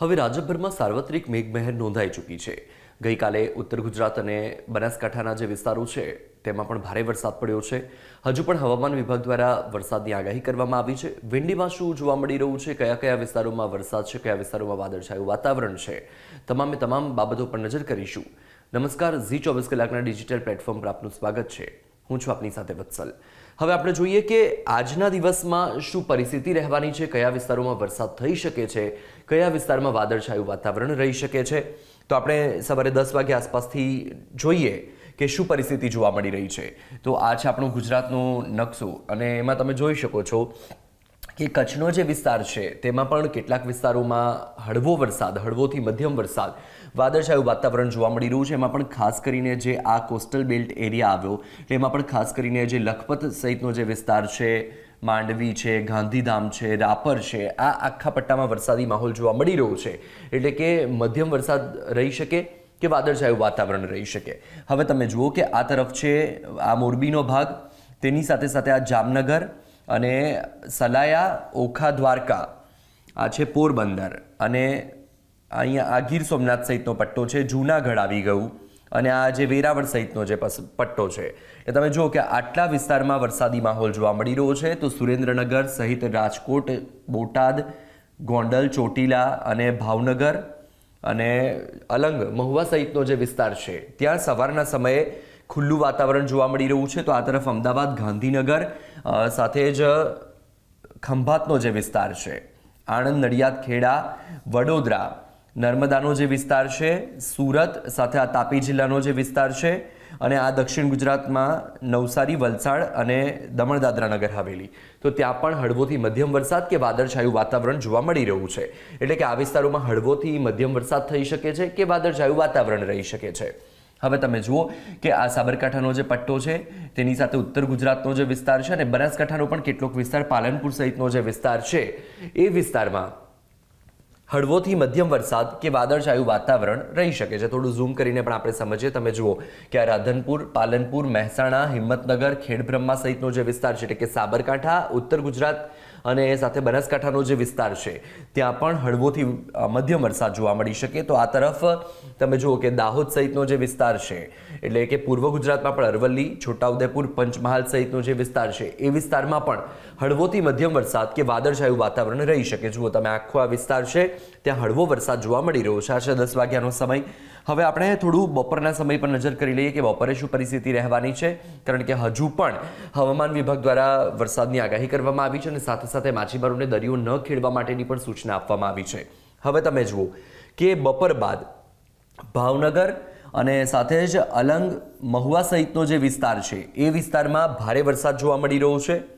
હવે રાજ્યભરમાં સાર્વત્રિક મેઘમહેર નોંધાઈ ચૂકી છે. ગઈકાલે ઉત્તર ગુજરાત અને બનાસકાંઠાના જે વિસ્તારો છે, તેમાં પણ ભારે વરસાદ પડ્યો છે. હજુ પણ હવામાન વિભાગ દ્વારા વરસાદની આગાહી કરવામાં આવી છે. વિંડીમાં શું જોવા મળી રહ્યું છે? કયા કયા વિસ્તારોમાં વરસાદ છે? કયા વિસ્તારોમાં વાદળછાયું વાતાવરણ છે? તમામે તમામ બાબતો પર નજર કરીશું. નમસ્કાર, ઝી ચોવીસ કલાકના ડિજિટલ પ્લેટફોર્મ પર આપનું સ્વાગત છે. હું છું આપની સાથે વત્સલ. હવે આપણે જોઈએ કે આજના દિવસમાં શું પરિસ્થિતિ રહેવાની છે, કયા વિસ્તારોમાં વરસાદ થઈ શકે છે, કયા વિસ્તારમાં વાદળછાયું વાતાવરણ રહી શકે છે. તો આપણે સવારે દસ વાગે આસપાસથી જોઈએ કે શું પરિસ્થિતિ જોવા મળી રહી છે. તો આ છે આપણો ગુજરાતનો નકશો અને એમાં તમે જોઈ શકો છો કે કચ્છનો જે વિસ્તાર છે, તેમાં પણ કેટલાક વિસ્તારોમાં હળવો વરસાદ, હળવોથી મધ્યમ વરસાદ વાદળછાયું વાતાવરણ જોવા મળી રહ્યું છે. એમાં પણ ખાસ કરીને જે આ કોસ્ટલ બેલ્ટ એરિયા આવ્યો, એમાં પણ ખાસ કરીને જે લખપત સહિતનો જે વિસ્તાર છે, માંડવી છે, ગાંધીધામ છે, રાપર છે, આ આખા પટ્ટામાં વરસાદી માહોલ જોવા મળી રહ્યો છે. એટલે કે મધ્યમ વરસાદ રહી શકે કે વાદળછાયું વાતાવરણ રહી શકે? હવે તમે જુઓ કે આ તરફ છે, આ મોરબીનો ભાગ, તેની સાથે સાથે આ જામનગર અને સલાયા, ઓખા, દ્વારકા, આ છે પોરબંદર અને અહીંયા આ ગીર સોમનાથ સહિતનો પટ્ટો છે, જૂનાગઢ આવી ગયું અને આ જે વેરાવળ સહિતનો જે પટ્ટો છે. એ તમે જુઓ કે આટલા વિસ્તારમાં વરસાદી માહોલ જોવા મળી રહ્યો છે. તો સુરેન્દ્રનગર સહિત રાજકોટ, બોટાદ, ગોંડલ, ચોટીલા અને ભાવનગર અને અલંગ, મહુવા સહિતનો જે વિસ્તાર છે, ત્યાં સવારના સમયે ખુલ્લું વાતાવરણ જોવા મળી રહ્યું છે. તો આ તરફ અમદાવાદ, ગાંધીનગર સાથે જ ખંભાતનો જે વિસ્તાર છે. આણંદ, નડિયાદ, ખેડા, વડોદરા નર્મદાનો જે વિસ્તાર છે, સુરત, સાથે આ તાપી જિલ્લાનો જે વિસ્તાર છે અને આ દક્ષિણ ગુજરાતમાં નવસારી, વલસાડ અને દમણ દાદરા નગર હવેલી. તો ત્યાં પણ હળવોથી મધ્યમ વરસાદ કે વાદળછાયું વાતાવરણ જોવા મળી રહ્યું છે? એટલે કે આ વિસ્તારોમાં હળવોથી મધ્યમ વરસાદ થઈ શકે છે કે વાદળછાયું વાતાવરણ રહી શકે છે? હવે તમે જુઓ કે આ સાબરકાંઠાનો જે પટ્ટો છે, તેની સાથે ઉત્તર ગુજરાતનો જે વિસ્તાર છે અને બનાસકાંઠાનો પણ કેટલોક વિસ્તાર, પાલનપુર સહિતનો જે વિસ્તાર છે, એ વિસ્તારમાં હળવોથી મધ્યમ વરસાદ કે વાદળછાયું વાતાવરણ રહી શકે છે. થોડું ઝૂમ કરીને પણ આપણે સમજીએ. તમે જુઓ કે આ રાધનપુર, પાલનપુર, મહેસાણા, હિંમતનગર, ખેડબ્રહ્મા સહિતનો જે વિસ્તાર છે, એટલે કે સાબરકાંઠા, ઉત્તર ગુજરાત અને સાથે બનાસકાંઠાનો જે વિસ્તાર છે, ત્યાં પણ હળવોથી મધ્યમ વરસાદ જોવા મળી શકે. તો આ તરફ તમે જુઓ કે દાહોદ સહિતનો જે વિસ્તાર છે, એટલે કે પૂર્વ ગુજરાતમાં પણ અરવલ્લી, છોટાઉદેપુર, પંચમહાલ સહિતનો જે વિસ્તાર છે, એ વિસ્તારમાં પણ હળવોથી મધ્યમ વરસાદ કે વાદળછાયું વાતાવરણ રહી શકે જુઓ, તમે આખો આ વિસ્તાર છે, ત્યાં હળવો વરસાદ જોવા મળી રહ્યો છે. આ છે દસ વાગ્યાનો સમય. હવે આપણે થોડું બપોરના સમય પર નજર કરી લઈએ કે બપોરે શું પરિસ્થિતિ રહેવાની છે, કારણ કે હજુ પણ હવામાન વિભાગ દ્વારા વરસાદની આગાહી કરવામાં આવી છે અને સાથે સાથે માછીમારોને દરિયો ન ખેડવા માટેની પણ સૂચના આપવામાં આવી છે. હવે તમે જુઓ કે બપોર બાદ ભાવનગર અને સાથે જ અલંગ મહુવા સહિતનો જે વિસ્તાર છે, એ વિસ્તારમાં ભારે વરસાદ જોવા મળી રહ્યો છે.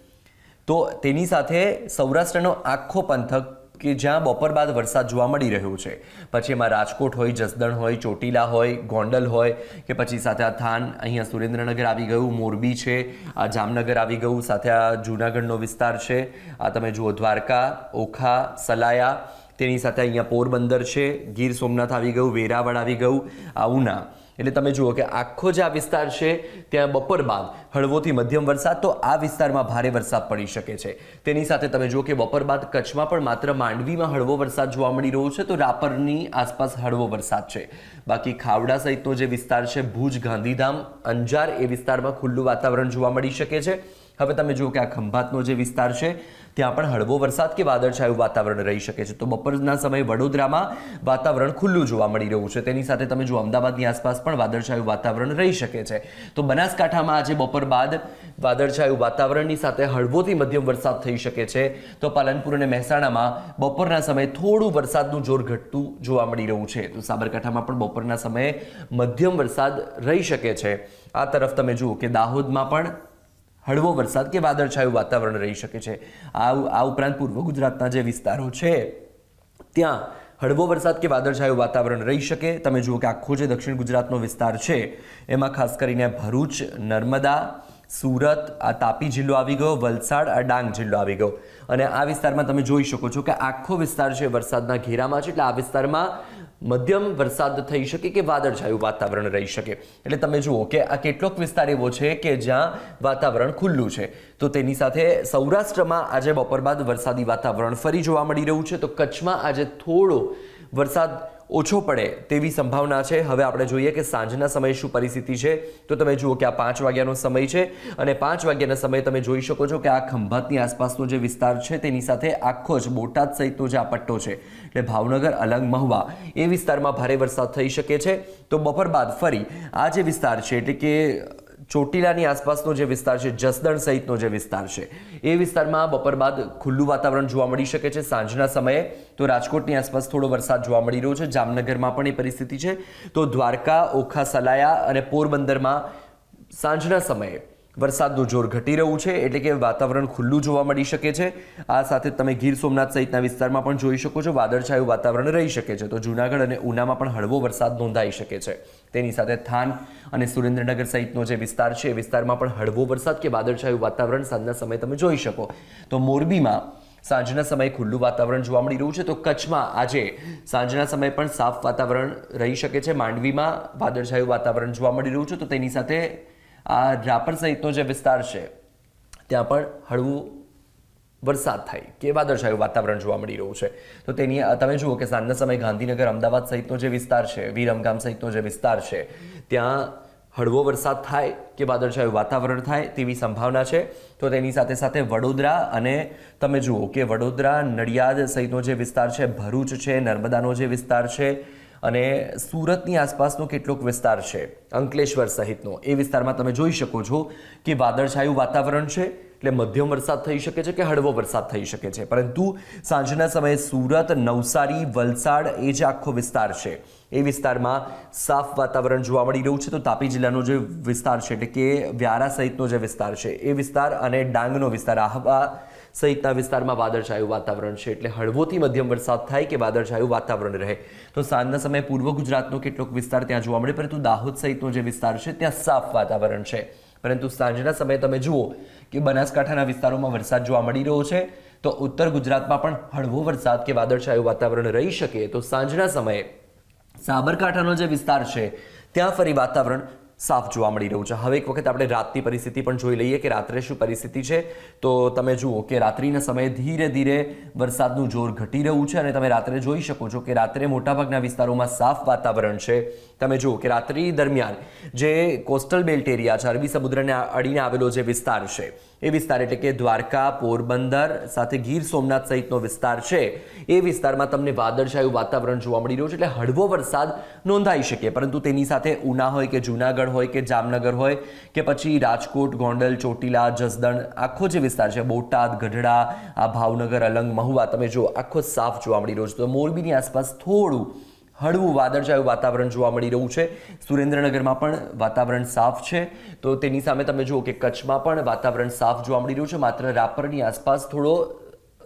તો તેની સાથે સૌરાષ્ટ્રનો આખો પંથક કે જ્યાં બપોર બાદ વરસાદ જોવા મળી રહ્યો છે. પછી એમાં રાજકોટ હોય, જસદણ હોય, ચોટીલા હોય, ગોંડલ હોય કે પછી સાથે આ થાન અહીંયા સુરેન્દ્રનગર આવી ગયું, મોરબી છે, આ જામનગર આવી ગયું, સાથે આ જૂનાગઢનો વિસ્તાર છે, આ તમે જુઓ દ્વારકા, ઓખા, સલાયા, તેની સાથે અહીંયા પોરબંદર છે, ગીર સોમનાથ આવી ગયું, વેરાવળ આવી ગયું આ ઉના એટલે તમે જુઓ કે આખો જે આ વિસ્તાર છે, ત્યાં બપોર બાદ હળવોથી મધ્યમ વરસાદ, તો આ વિસ્તારમાં ભારે વરસાદ પડી શકે છે. તેની સાથે તમે જુઓ કે બપોર બાદ કચ્છમાં પણ માત્ર માંડવીમાં હળવો વરસાદ જોવા મળી રહ્યો છે, તો રાપરની આસપાસ હળવો વરસાદ છે. બાકી ખાવડા સહિતનો જે વિસ્તાર છે, ભુજ, ગાંધીધામ, અંજાર, એ વિસ્તારમાં ખુલ્લું વાતાવરણ જોવા મળી શકે છે. હવે તમે જુઓ કે આ ખંભાતનો જે વિસ્તાર છે, ત્યાં પણ હળવો વરસાદ કે વાદળછાયું વાતાવરણ રહી શકે છે. તો બપોરના સમયે વડોદરામાં વાતાવરણ ખુલ્લું જોવા મળી રહ્યું છે. તેની સાથે તમે જો અમદાવાદની આસપાસ પણ વાદળછાયું વાતાવરણ રહી શકે છે. તો બનાસકાંઠામાં આજે બપોર બાદ વાદળછાયું વાતાવરણની સાથે હળવોથી મધ્યમ વરસાદ થઈ શકે છે. તો પાલનપુર અને મહેસાણામાં બપોરના સમયે થોડું વરસાદનું જોર ઘટતું જોવા મળી રહ્યું છે. તો સાબરકાંઠામાં પણ બપોરના સમયે મધ્યમ વરસાદ રહી શકે છે. આ તરફ તમે જુઓ કે દાહોદમાં પણ હળવો વરસાદ કે વાદળછાયું વાતાવરણ રહી શકે છે. આ આ ઉપરાંત પૂર્વ ગુજરાતના જે વિસ્તારો છે, ત્યાં હળવો વરસાદ કે વાદળછાયું વાતાવરણ રહી શકે. તમે જુઓ કે આખો જે દક્ષિણ ગુજરાતનો વિસ્તાર છે, એમાં ખાસ કરીને ભરૂચ, નર્મદા, સુરત, આ તાપી જિલ્લો આવી ગયો, વલસાડ, આ ડાંગ જિલ્લો આવી ગયો. અને આ વિસ્તારમાં તમે જોઈ શકો છો કે આખો વિસ્તાર છે વરસાદના ઘેરામાં છે, એટલે આ વિસ્તારમાં મધ્યમ વરસાદ થઈ શકે કે વાદળછાયું વાતાવરણ રહી શકે? એટલે તમે જુઓ કે આ કેટલોક વિસ્તાર એવો છે કે જ્યાં વાતાવરણ ખુલ્લું છે. તો તેની સાથે સૌરાષ્ટ્રમાં આજે બપોર બાદ વરસાદી વાતાવરણ ફરી જોવા મળી રહ્યું છે. તો કચ્છમાં આજે થોડો વરસાદ ઓછો પડે તેવી સંભાવના છે. હવે આપણે જોઈએ કે સાંજના સમયે શું પરિસ્થિતિ છે. તો તમે જુઓ કે આ પાંચ વાગ્યાનો સમય છે અને પાંચ વાગ્યાના સમયે તમે જોઈ શકો છો કે આ ખંભાતની આસપાસનો જે વિસ્તાર છે તેની સાથે આખો જ બોટાદ સહિતનો જે આ પટ્ટો છે, એટલે ભાવનગર, અલંગ, મહુવા, એ વિસ્તારમાં ભારે વરસાદ થઈ શકે છે. તો બપોર બાદ ફરી આ જે વિસ્તાર છે, એટલે કે ચોટીલાની આસપાસનો જે વિસ્તાર છે, જસદણ સહિતનો જે વિસ્તાર છે, એ વિસ્તારમાં બપોર બાદ ખુલ્લું વાતાવરણ જોવા મળી શકે છે. સાંજના સમયે તો રાજકોટની આસપાસ થોડો વરસાદ જોવા મળી રહ્યો છે. જામનગરમાં પણ એ પરિસ્થિતિ છે. તો દ્વારકા, ઓખા, સલાયા અને પોરબંદરમાં સાંજના સમયે વરસાદનું જોર ઘટી રહ્યું છે, એટલે કે વાતાવરણ ખુલ્લું જોવા મળી શકે છે. આ સાથે તમે ગીર સોમનાથ સહિતના વિસ્તારમાં પણ જોઈ શકો છો, વાદળછાયું વાતાવરણ રહી શકે છે. તો જૂનાગઢ અને ઉનામાં પણ હળવો વરસાદ નોંધાઈ શકે છે. તેની સાથે થાન અને સુરેન્દ્રનગર સહિતનો જે વિસ્તાર છે, એ વિસ્તારમાં પણ હળવો વરસાદ કે વાદળછાયું વાતાવરણ સાંજના સમયે તમે જોઈ શકો. તો મોરબીમાં સાંજના સમયે ખુલ્લું વાતાવરણ જોવા મળી રહ્યું છે. તો કચ્છમાં આજે સાંજના સમયે પણ સાફ વાતાવરણ રહી શકે છે. માંડવીમાં વાદળછાયું વાતાવરણ જોવા મળી રહ્યું છે. તો તેની સાથે આ રાપર સહિતનો જે વિસ્તાર છે, ત્યાં પણ હળવું વરસાદ થાય. કે વાદળછાયું વાતાવરણ જોવા મળી રહ્યું છે. તો તેની તમે જુઓ કે સાંજના સમયે ગાંધીનગર, અમદાવાદ સહિતનો જે વિસ્તાર છે, વિરમગામ સહિતનો જે વિસ્તાર છે, ત્યાં હળવો વરસાદ થાય, કે વાદળછાયું વાતાવરણ થાય તેવી સંભાવના છે. તો તેની સાથે સાથે વડોદરા અને તમે જુઓ કે વડોદરા, નડિયાદ સહિતનો જે વિસ્તાર છે, ભરૂચ છે, નર્મદાનો જે વિસ્તાર છે અને સુરતની આસપાસનો કેટલોક વિસ્તાર છે, અંકલેશ્વર સહિતનો. એ વિસ્તારમાં તમે જોઈ શકો છો કે વાદળછાયું વાતાવરણ છે, એટલે મધ્યમ વરસાદ થઈ શકે છે કે હળવો વરસાદ થઈ શકે છે. પરંતુ સાંજના સમયે સુરત, નવસારી, વલસાડ એ જે આખો વિસ્તાર છે. એ વિસ્તારમાં સાફ વાતાવરણ જોવા મળી રહ્યું છે. તો તાપી જિલ્લાનો જે વિસ્તાર છે, એટલે કે વ્યારા સહિતનો જે વિસ્તાર છે, એ વિસ્તાર અને ડાંગનો વિસ્તાર. આહવા સહિતના વિસ્તારમાં વાદળછાયું વાતાવરણ છે એટલે હળવોથી મધ્યમ વરસાદ થાય કે વાદળછાયું વાતાવરણ રહે. તો સાંજના સમયે પૂર્વ ગુજરાતનો કેટલોક વિસ્તાર ત્યાં જોવા મળે, પરંતુ દાહોદ સહિતનો જે વિસ્તાર છે ત્યાં સાફ વાતાવરણ છે. પરંતુ સાંજના સમયે તમે જુઓ કે બનાસકાંઠાના વિસ્તારોમાં વરસાદ જોવા મળી રહ્યો છે, તો ઉત્તર ગુજરાતમાં પણ હળવો વરસાદ કે વાદળછાયું વાતાવરણ રહી શકે. તો સાંજના સમયે સાબરકાંઠાનો જે વિસ્તાર છે, ત્યાં ફરી વાતાવરણ સાફ જોવા મળી રહ્યું છે. હવે એક વખત આપણે રાતની પરિસ્થિતિ પણ જોઈ લઈએ કે રાત્રે શું પરિસ્થિતિ છે. તો તમે જુઓ કે રાત્રિના સમયે ધીરે ધીરે વરસાદનું જોર ઘટી રહ્યું છે અને તમે રાત્રે જોઈ શકો છો કે રાત્રે મોટાભાગના વિસ્તારોમાં સાફ વાતાવરણ છે. તમે જુઓ કે રાત્રિ દરમિયાન જે કોસ્ટલ બેલ્ટ એરિયા છે, અરબી સમુદ્રને અડીને આવેલો જે વિસ્તાર છે એ વિસ્તાર એટલે કે દ્વારકા, પોરબંદર, સાથે ગીર સોમનાથ સહિતનો વિસ્તાર છે. એ વિસ્તારમાં તમને વાદળછાયું વાતાવરણ જોવા મળી રહ્યું છે એટલે હળવો વરસાદ નોંધાઈ શકે. પરંતુ તેની સાથે ઉના હોય કે જૂનાગઢ હોય કે જામનગર હોય કે પછી રાજકોટ, ગોંડલ, ચોટીલા, જસદણ, આખો જે વિસ્તાર છે, બોટાદ, ગઢડા, આ ભાવનગર, અલંગ, મહુવા, તમે જો આખો સાફ જોવા મળી રહ્યો છે. તો મોરબીની આસપાસ થોડું હળવું વાદળછાયું વાતાવરણ જોવા મળી રહ્યું છે. સુરેન્દ્રનગરમાં પણ વાતાવરણ સાફ છે. તો તેની સામે તમે જુઓ કે કચ્છમાં પણ વાતાવરણ સાફ જોવા મળી રહ્યું છે. માત્ર રાપરની આસપાસ થોડો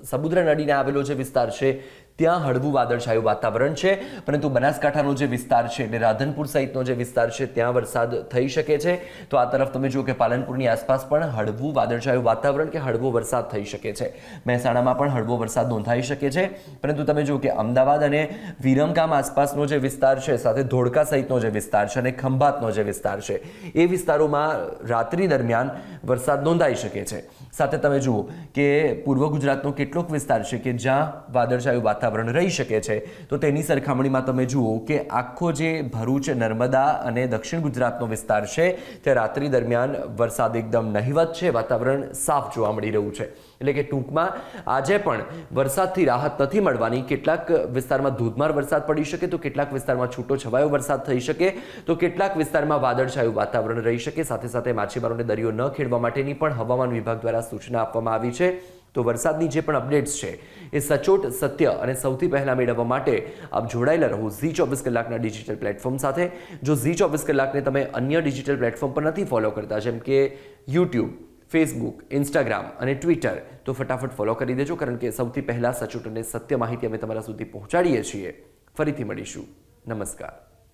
સમુદ્ર નદીને આવેલો જે વિસ્તાર છે ત્યાં હળવું વાદળછાયું વાતાવરણ છે. પરંતુ બનાસકાંઠાનો જે વિસ્તાર છે એટલે રાધનપુર સહિતનો જે વિસ્તાર છે, ત્યાં વરસાદ થઈ શકે છે. તો આ તરફ તમે જુઓ કે પાલનપુરની આસપાસ પણ હળવું વાદળછાયું વાતાવરણ કે હળવો વરસાદ થઈ શકે છે. મહેસાણામાં પણ હળવો વરસાદ નોંધાઈ શકે છે. પરંતુ તમે જુઓ કે અમદાવાદ અને વિરમગામ આસપાસનો જે વિસ્તાર છે, સાથે ધોળકા સહિતનો જે વિસ્તાર છે અને ખંભાતનો જે વિસ્તાર છે, એ વિસ્તારોમાં રાત્રિ દરમિયાન વરસાદ નોંધાઈ શકે છે. સાથે તમે જુઓ કે પૂર્વ ગુજરાતનો કેટલોક વિસ્તાર છે કે જ્યાં વાદળછાયું વાતાવરણ રહી શકે છે. તો તેની સરખામણીમાં તમે જુઓ કે આખો જે ભરૂચ, નર્મદા અને દક્ષિણ ગુજરાતનો વિસ્તાર છે, તે રાત્રિ દરમિયાન વરસાદ એકદમ નહિવત છે, વાતાવરણ સાફ જોવા મળી રહ્યું છે. એટલે કે ટૂંકમાં આજે પણ વરસાદથી રાહત નથી મળવાની. કેટલાક વિસ્તારમાં ધોધમાર વરસાદ પડી શકે, તો કેટલાક વિસ્તારમાં છૂટો છવાયો વરસાદ થઈ શકે, તો કેટલાક વિસ્તારમાં વાદળછાયું વાતાવરણ રહી શકે. સાથે સાથે માછીમારોને દરિયો ન ખેડવા માટેની પણ હવામાન વિભાગ દ્વારા સૂચના આપવામાં આવી છે. તો વરસાદની જે પણ અપડેટ્સ છે, એ સચોટ, સત્ય અને સૌથી પહેલાં મેળવવા માટે આપ જોડાયેલા રહો ઝી ચોવીસ કલાકના ડિજિટલ પ્લેટફોર્મ સાથે. જો ઝી ચોવીસ કલાકને તમે અન્ય ડિજિટલ પ્લેટફોર્મ પર નથી ફોલો કરતા, જેમ કે યુટ્યુબ, ફેસબુક, ઇન્સ્ટાગ્રામ અને ટ્વિટર, તો ફટાફટ ફોલો કરી દેજો, કારણ કે સૌથી પહેલાં સચોટ અને સત્ય માહિતી અમે તમારા સુધી પહોંચાડીએ છીએ. ફરીથી મળીશું. નમસ્કાર.